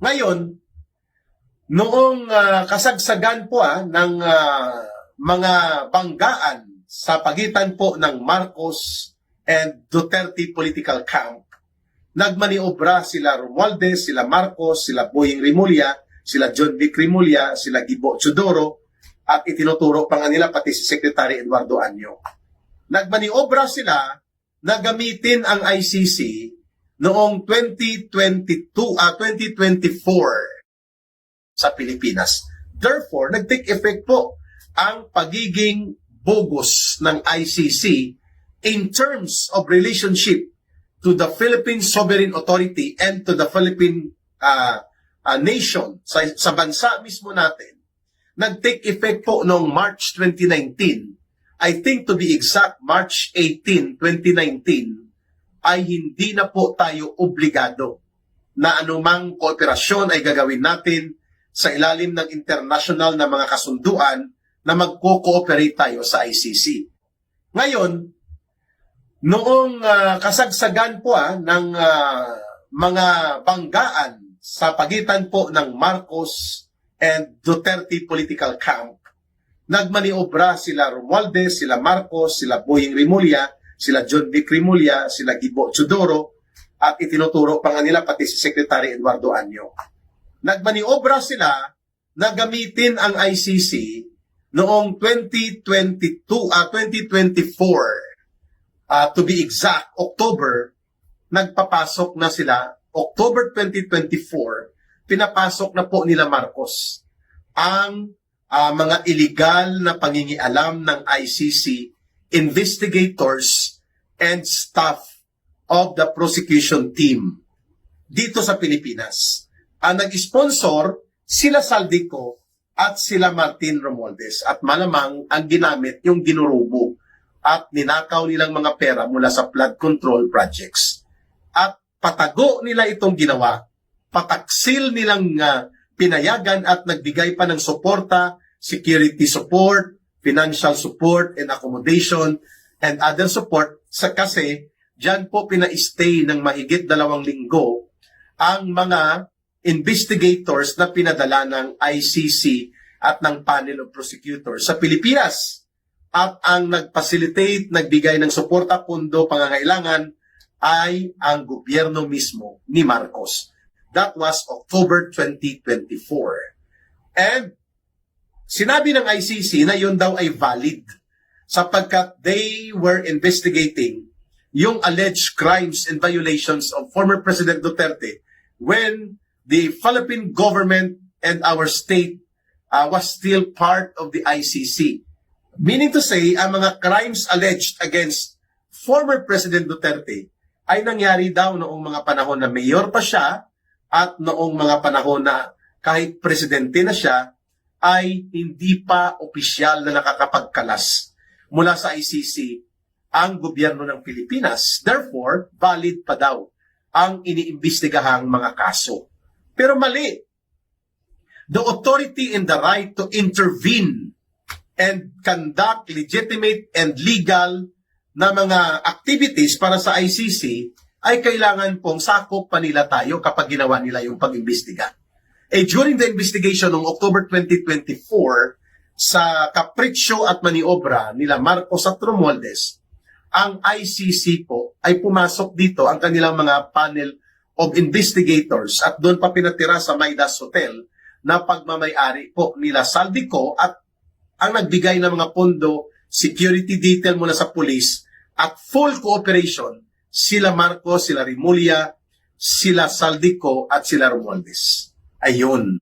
Ngayon, noong ah, kasagsagan po ah, ng ah, mga banggaan sa pagitan po ng Marcos and Duterte political camp, nagmaniobra sila Romualdez, sila Marcos, sila Boying Rimulya, sila John Vic Rimulya, sila Gibo Chudoro, at itinuturo pa nga nila pati si Secretary Eduardo Anyo. Nagmaniobra sila na gamitin ang ICC noong 2022 ah 2024 sa Pilipinas. Therefore, nag-take effect po ang pagiging bogus ng ICC in terms of relationship to the Philippine Sovereign Authority and to the Philippine ah, ah, nation sa, sa bansa mismo natin nag-take effect po noong March 2019. I think to be exact, March 18, 2019, ay hindi na po tayo obligado na anumang kooperasyon ay gagawin natin sa ilalim ng international na mga kasunduan na magko-cooperate tayo sa ICC. Ngayon, noong ah, kasagsagan po ah, ng ah, mga banggaan sa pagitan po ng Marcos and Duterte political camp, nagmaniobra sila Romualdez, sila Marcos, sila Boying Rimulya, sila John Vic Rimulya, sila Gibo Chudoro, at itinuturo pa nga nila pati si Secretary Eduardo Anyo. Nagmaniobra sila na gamitin ang ICC noong 2022, ah 2024, ah to be exact, October, nagpapasok na sila, October 2024, pinapasok na po nila Marcos ang ah, mga illegal na pangingialam ng ICC investigators and staff of the prosecution team dito sa Pilipinas. Ang nag-sponsor, sila Saldico at sila Martin Romualdez. At malamang ang ginamit yung ginurubo at ninakaw nilang mga pera mula sa flood control projects. At patago nila itong ginawa, pataksil nilang ah, pinayagan at nagbigay pa ng suporta, security support, financial support and accommodation and other support sa kasi Diyan po pina-stay ng mahigit dalawang linggo ang mga investigators na pinadala ng ICC at ng panel of prosecutors sa Pilipinas. At ang nag-facilitate, nagbigay ng suporta, pundo, pangangailangan ay ang gobyerno mismo ni Marcos. That was October 2024. And sinabi ng ICC na yun daw ay valid sapagkat they were investigating yung alleged crimes and violations of former President Duterte when the Philippine government and our state uh, was still part of the ICC. Meaning to say, ang mga crimes alleged against former President Duterte ay nangyari daw noong mga panahon na mayor pa siya at noong mga panahon na kahit presidente na siya ay hindi pa opisyal na nakakapagkalas mula sa ICC ang gobyerno ng Pilipinas. Therefore, valid pa daw ang iniimbestigahang mga kaso. Pero mali. The authority and the right to intervene and conduct legitimate and legal na mga activities para sa ICC ay kailangan pong sakop pa nila tayo kapag ginawa nila yung pag-imbestiga. Eh, during the investigation noong October 2024, sa kapritsyo at maniobra nila Marcos at Romualdez, ang ICC po ay pumasok dito ang kanilang mga panel of investigators at doon pa pinatira sa Maidas Hotel na pagmamayari po nila Saldico at ang nagbigay ng mga pondo, security detail mula sa police at full cooperation sila Marcos, sila Rimulya, sila Saldico at sila Romualdez. Ayun.